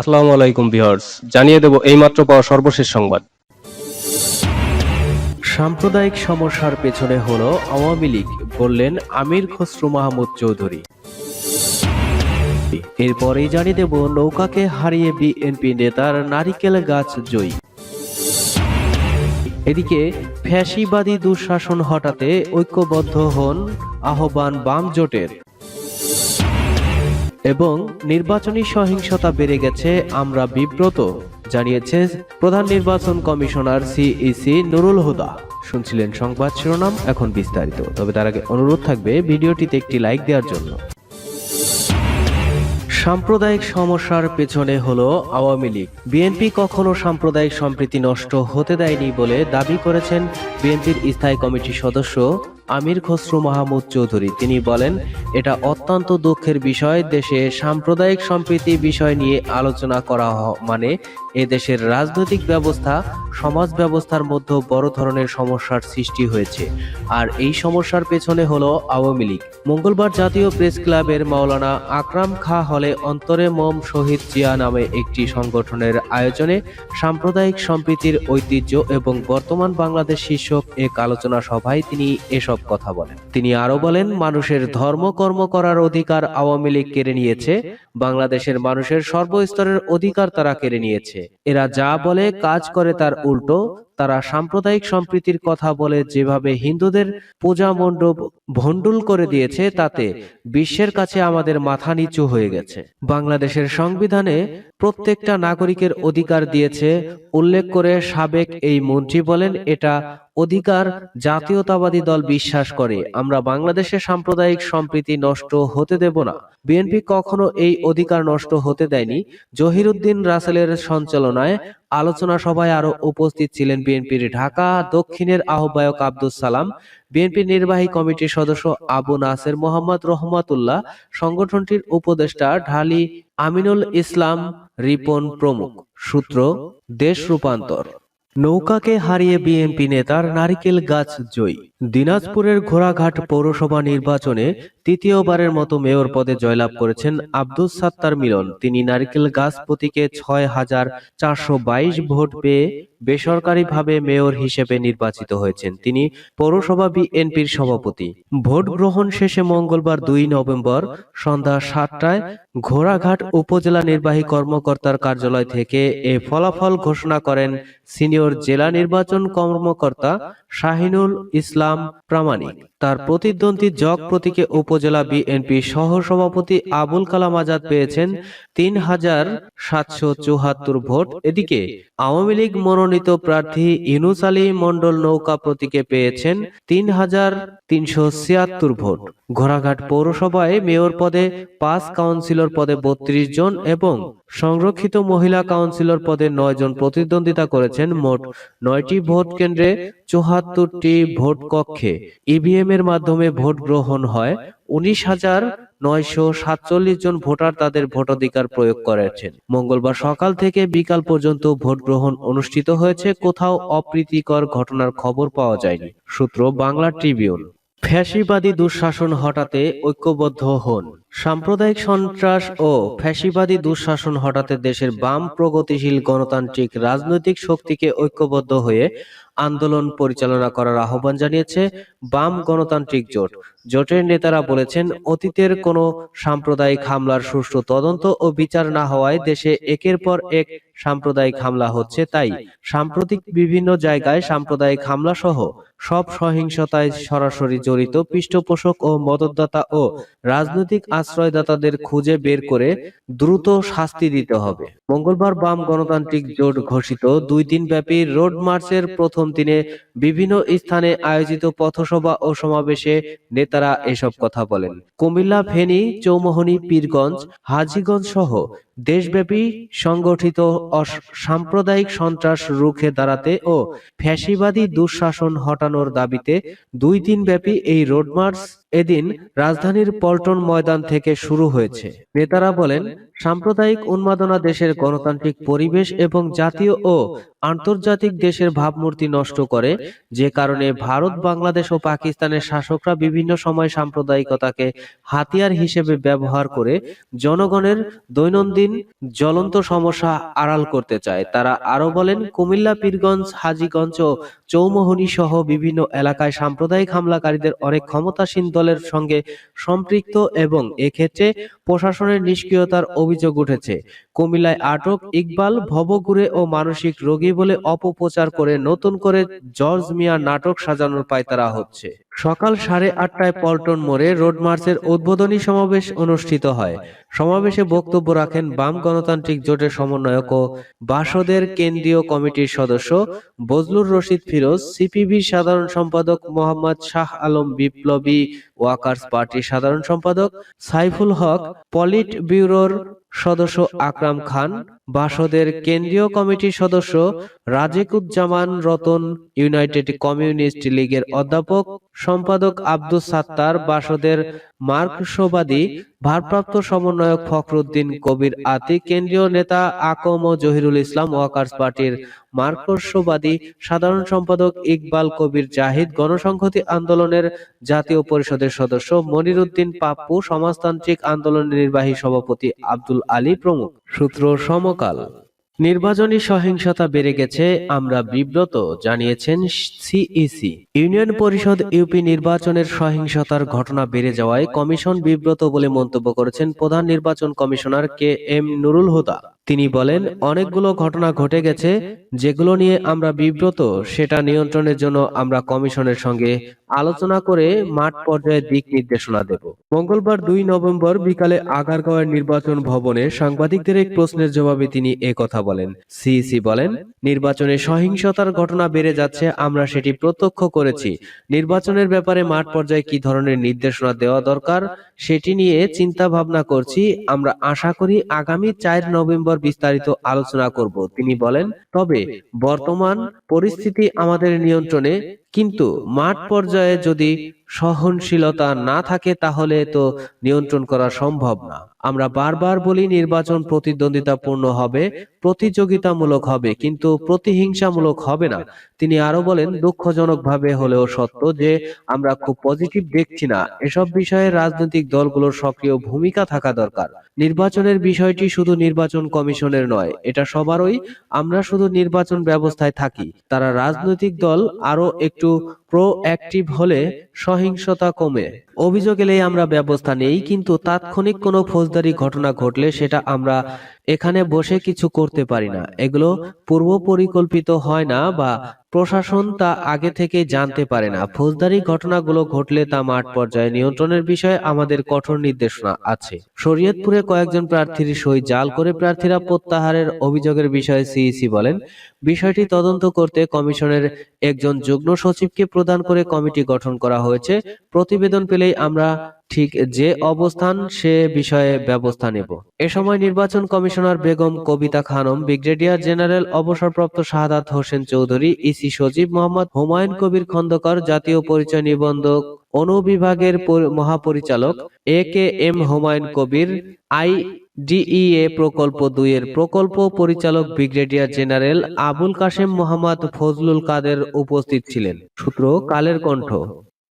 আসসালামু আলাইকুম ভিউয়ার্স, জানিয়ে দেব এইমাত্র পাওয়া সর্বশেষ সংবাদ। সাম্প্রদায়িক সমস্যার পেছনে হলো আওয়ামী লীগ, বললেন আমির খসরু মাহমুদ চৌধুরী। এরপরেই জানিয়ে দেব নৌকাকে হারিয়ে বিএনপি নেতার নারিকেল গাছ জয়ী। এদিকে ফ্যাসিবাদী দুঃশাসন হটাতে ঐক্যবদ্ধ হন আহ্বান বাম জোটের। এবং নির্বাচনী সহিংসতা বেড়ে গেছে, আমরা বিব্রত, জানিয়েছে প্রধান নির্বাচন কমিশনার সিইসি নুরুল হুদা। শুনছিলেন সংবাদ শিরোনাম, এখন বিস্তারিত। তবে তার আগে অনুরোধ থাকবে ভিডিওটিতে একটি লাইক দেওয়ার জন্য। সাম্প্রদায়িক সমস্যার পেছনে হলো আওয়ামী লীগ। বিএনপি কখনো সাম্প্রদায়িক সম্প্রীতি নষ্ট হতে দেয়নি বলে দাবি করেছেন বিএনপির স্থায়ী কমিটির সদস্য আমির খসরু মাহমুদ চৌধুরী। তিনি বলেন, এটা অত্যন্ত দুঃখের বিষয়, দেশে সাম্প্রদায়িক সম্প্রীতি বিষয় নিয়ে আলোচনা করা মানে এ দেশের রাজনৈতিক ব্যবস্থা, সমাজ ব্যবস্থার মধ্যে বড় ধরনের সমস্যার সৃষ্টি হয়েছে। আর এই সমস্যার পেছনে হলো আওয়ামী লীগ। মঙ্গলবার জাতীয় প্রেস ক্লাবের মাওলানা আকরাম খা হলে অন্তরে মম শহীদ জিয়া নামে একটি সংগঠনের আয়োজনে সাম্প্রদায়িক সম্প্রীতির ঐতিহ্য এবং বর্তমান বাংলাদেশ শীর্ষক এক আলোচনা সভায় তিনি এসব কথা বলেন। তিনি আরও বলেন, মানুষের ধর্ম কর্ম করার অধিকার আওয়ামী লীগ কেড়ে নিয়েছে, বাংলাদেশের মানুষের সর্বস্তরের অধিকার তারা কেড়ে নিয়েছে। এরা যা বলে, কাজ করে তার উল্টো তারা সাম্প্রদায়িক সম্প্রীতির কথা বলে যেভাবে হিন্দুদের পূজা মণ্ডপ ভণ্ডুল করে দিয়েছে, তাতে বিশ্বের কাছে আমাদের মাথা নিচু হয়ে গেছে। বাংলাদেশের সংবিধানে প্রত্যেকটা নাগরিকের অধিকার দিয়েছে, উল্লেখ করে সাবেক এই মন্ত্রী বলেন, এটা অধিকার জাতীয়তাবাদী দল বিশ্বাস করে। আমরা বাংলাদেশে সাম্প্রদায়িক সম্প্রীতি নষ্ট হতে দেব না। বিএনপি কখনো এই অধিকার নষ্ট হতে দেয়নি। জহিরুদ্দিন রাসেলের সঞ্চালনায় আলোচনা সভায় আরও উপস্থিত ছিলেন বিএনপির ঢাকা, দক্ষিণের আহ্বায়ক আব্দুল সালাম, বিএনপির নির্বাহী কমিটির সদস্য আবু নাসের মোহাম্মদ রহমাতুল্লাহ, সংগঠনটির উপদেষ্টা ঢালি আমিনুল ইসলাম রিপন প্রমুখ। সূত্র, দেশ রূপান্তর। নৌকাকে হারিয়ে বিএনপি নেতার নারিকেল গাছ জয়ী। দিনাজপুরের ঘোড়াঘাট পৌরসভা নির্বাচনে তৃতীয়বারের মতো মেয়র পদে জয়লাভ করেছেন আব্দুস সাত্তার মিলন। তিনি নারিকেল গাছ প্রতীকে ছয় হাজার চারশো বাইশ ভোট পেয়ে বেসরকারিভাবে মেয়র হিসেবে নির্বাচিত হয়েছেন। তিনি পৌরসভা বিএনপির সভাপতি। ভোট গ্রহণ শেষে মঙ্গলবার দুই নভেম্বর সন্ধ্যা সাতটায় ঘোড়াঘাট উপজেলা নির্বাহী কর্মকর্তার কার্যালয় থেকে এ ফলাফল ঘোষণা করেন সিনিয়র জেলা নির্বাচন কর্মকর্তা শাহিনুল ইসলাম। প্রামাণিক। তার প্রতিদ্বন্দ্বী জগ প্রতীকে উপজেলা বিএনপি সহ সভাপতি আবুল কালাম আজাদ পেয়েছেন তিন হাজার সাতশো চুহাত্তর ভোট। এদিকে আওয়ামী লীগ মনোনীত প্রার্থী ইনুস আলী মন্ডল নৌকা প্রতীকে পেয়েছেন তিন হাজার তিনশো ছিয়াত্তর ভোট। ঘোড়াঘাট পৌরসভায় মেয়র পদে পাঁচ কাউন্সিলর পদে বত্রিশ জন এবং সংরক্ষিত মহিলা কাউন্সিলর পদে নয় জন প্রতিদ্বন্দ্বিতা করেছেন মোট নয়টি ভোট কেন্দ্রে চুহাত্তরটি ভোট কক্ষে ইভিএম এর মাধ্যমে ভোট গ্রহণ হয়। উনিশ হাজার নয়শো সাতচল্লিশ জন ভোটার তাদের ভোটাধিকার প্রয়োগ করেছেন। মঙ্গলবার সকাল থেকে বিকাল পর্যন্ত ভোট গ্রহণ অনুষ্ঠিত হয়েছে। কোথাও অপ্রীতিকর ঘটনার খবর পাওয়া যায়নি, সূত্র বাংলা ট্রিবিউন। ফ্যাসিবাদী দুঃশাসন হটাতে ঐক্যবদ্ধ হন। সাম্প্রদায়িক সন্ত্রাস ও ফ্যাসিবাদী দুঃশাসন হটাতে দেশের বাম প্রগতিশীল গণতান্ত্রিক রাজনৈতিক শক্তিকে ঐক্যবদ্ধ হয়ে আন্দোলন পরিচালনা করার আহ্বান জানিয়েছে বাম গণতান্ত্রিক জোট। জোটের নেতারা বলেছেন অতীতের কোনো সাম্প্রদায়িক হামলার সুষ্ঠু তদন্ত ও বিচার না হওয়ায় দেশে একের পর এক সাম্প্রদায়িক হামলা হচ্ছে তাই। সাম্প্রতিক বিভিন্ন জায়গায় সাম্প্রদায়িক হামলা সহ সব সহিংসতায় সরাসরি জড়িত পৃষ্ঠপোষক ও মদতদাতা ও রাজনৈতিক আশ্রয়দাতাদের খুঁজে বের করে দ্রুত শাস্তি দিতে হবে। মঙ্গলবার বাম গণতান্ত্রিক জোট ঘোষিত দুই দিন ব্যাপী রোড মার্চের প্রথম দিনে বিভিন্ন স্থানে আয়োজিত পথসভা ও সমাবেশে নেতারা এসব কথা বলেন। কুমিল্লা, ফেনী, চৌমোহনী, পীরগঞ্জ, হাজীগঞ্জ সহ দেশব্যাপী সংগঠিত সাম্প্রদায়িক সন্ত্রাস রুখে দাঁড়াতে ও ফ্যাসিবাদী দুঃশাসন হটানোর দাবিতে দুই দিন ব্যাপী এই রোডমার্চ এদিন রাজধানীর পল্টন ময়দান থেকে শুরু হয়েছে। নেতারা বলেন, সাম্প্রদায়িক উন্মাদনা দেশের গণতান্ত্রিক পরিবেশ এবং জাতীয় ও আন্তর্জাতিক দেশের ভাবমূর্তি নষ্ট করে, যে কারণে ভারত, বাংলাদেশ ও পাকিস্তানের শাসকরা বিভিন্ন সময় সাম্প্রদায়িকতাকে হাতিয়ার হিসেবে ব্যবহার করে জনগণের দৈনন্দিন জ্বলন্ত সমস্যা আড়াল করতে চায়। তারা আরও বলেন, কুমিল্লা, পীরগঞ্জ, হাজীগঞ্জ ও চৌমোহনী সহ বিভিন্ন এলাকায় সাম্প্রদায়িক হামলাকারীদের অনেক ক্ষমতাসীন দলের সঙ্গে সম্পৃক্ত এবং এক্ষেত্রে প্রশাসনের নিষ্ক্রিয়তার অভিযোগ উঠেছে। কুমিল্লায় আটক ইকবাল, ভবঘুরে ও মানসিক রোগী বলে অপপ্রচার করে নতুন করে জর্জ মিয়ার নাটক সাজানোর পায়তারা হচ্ছে। সকাল সাড়ে আটটায় পল্টন মোড়ে রোড মার্চের উদ্বোধনী সমাবেশ অনুষ্ঠিত হয়। সমাবেশে বক্তব্য রাখেন বাম গণতান্ত্রিক জোটের সমন্বয়ক ও বাসদের কেন্দ্রীয় কমিটির সদস্য বজলুর রশিদ ফিরোজ সিপিবির সাধারণ সম্পাদক মোহাম্মদ শাহ আলম বিপ্লবী ওয়াকার্স পার্টির সাধারণ সম্পাদক সাইফুল হক, পলিট ব্যুরোর সদস্য আকরাম খান, বাসদের কেন্দ্রীয় কমিটির সদস্য রাজেকুজ্জামান রতন, ইউনাইটেড কমিউনিস্ট লীগের অধ্যাপক সম্পাদক আব্দুস সাত্তার, বাসদের মার্কসবাদী, ভারপ্রাপ্ত সমন্বয়ক ফখরুদ্দিন কবির আতিক কেন্দ্রীয় নেতা আকম ও জহিরুল ইসলাম ওয়াকার্স পার্টির মার্কসবাদী, সাধারণ সম্পাদক ইকবাল কবির জাহিদ, গণসংহতি আন্দোলনের জাতীয় পরিষদের সদস্য মনিরুদ্দিন পাপ্পু, সমাজতান্ত্রিক আন্দোলনের নির্বাহী সভাপতি আব্দুল আলী প্রমুখ। সূত্র সমকাল। নির্বাচনী সহিংসতা বেড়ে গেছে, আমরা বিব্রত, জানিয়েছেন সিইসি ইউনিয়ন পরিষদ ইউপি নির্বাচনের সহিংসতার ঘটনা বেড়ে যাওয়ায় কমিশন বিব্রত বলে মন্তব্য করেছেন প্রধান নির্বাচন commissioner K M Nurul Huda. তিনি বলেন অনেকগুলো ঘটনা ঘটে গেছে যেগুলো নিয়ে আমরা বিব্রত সেটা নিয়ন্ত্রণের জন্য আমরা কমিশনের সঙ্গে আলোচনা করে মাঠ পর্যায়ে দিক নির্দেশনা দেব। মঙ্গলবার দুই নভেম্বর বিকালে আগারগাঁওয়ের নির্বাচন ভবনে সাংবাদিকদের এক প্রশ্নের জবাবে তিনি এ কথা বলেন। সিইসি বলেন নির্বাচনে সহিংসতার ঘটনা বেড়ে যাচ্ছে আমরা সেটি প্রত্যক্ষ করেছি। নির্বাচনের ব্যাপারে মাঠ পর্যায়ে কি ধরনের নির্দেশনা দেওয়া দরকার সেটি নিয়ে চিন্তা ভাবনা করছি আমরা আশা করি আগামী চার নভেম্বর বিস্তারিত আলোচনা করব। তিনি বলেন তবে বর্তমান পরিস্থিতি আমাদের নিয়ন্ত্রণে কিন্তু মাঠ পর্যায়ে যদি সহনশীলতা না থাকে তাহলে তো নিয়ন্ত্রণ করা সম্ভব না। আমরা বারবার বলি নির্বাচন প্রতিদ্বন্দ্বিতাপূর্ণ হবে, প্রতিযোগিতামূলক হবে, কিন্তু প্রতিহিংসামূলক হবে না। তিনি আরও বলেন, দুঃখজনকভাবে হলেও সত্য যে আমরা খুব পজিটিভ দেখছি না। এসব বিষয়ে রাজনৈতিক দলগুলোর সক্রিয় ভূমিকা থাকা দরকার। নির্বাচনের বিষয়টি শুধু নির্বাচন কমিশনের নয়, এটা সবারই। আমরা শুধু নির্বাচন ব্যবস্থায় থাকি। তারা রাজনৈতিক দল আরও একটু প্রো অ্যাক্টিভ হলে সহিংসতা কমে। অভিযোগ এলেই আমরা ব্যবস্থা নেই, কিন্তু তাৎক্ষণিক কোনো ফৌজদারি ঘটনা ঘটলে সেটা আমরা এখানে বসে কিছু করতে পারি না। এগুলো পূর্ব পরিকল্পিত হয় না বা প্রশাসন তা আগে থেকে জানতে পারে না। ফৌজদারি ঘটনাগুলো ঘটলে তা মাঠ পর্যায়ে নিয়ন্ত্রণের বিষয়ে আমাদের কঠোর নির্দেশনা আছে। শরীয়তপুরে কয়েকজন প্রার্থীর সই জাল করে প্রার্থীরা প্রত্যাহারের অভিযোগের বিষয়ে সিইসি বলেন, বিষয়টি তদন্ত করতে কমিশনের একজন যুগ্ম সচিবকে প্রদান করে কমিটি গঠন করা হয়েছে। প্রতিবেদন পেলেই আমরা ঠিক যে অবস্থান সে বিষয়ে ব্যবস্থা নেব। এ সময় নির্বাচন commissioner Begum Kabita Khanam brigadier general অবসরপ্রাপ্ত শাহাদাত হোসেন চৌধুরী ইসি সচিব মোহাম্মদ হুমায়ুন কবির খন্দকার জাতীয় পরিচয় নিবন্ধক অনুবিভাগের মহাপরিচালক A K M Humayun Kabir I DEA প্রকল্প দুইয়ের প্রকল্প পরিচালক ব্রিগেডিয়ার জেনারেল আবুল কাশেম মোহাম্মদ ফজলুল কাদের উপস্থিত ছিলেন। সূত্র কালের কণ্ঠ।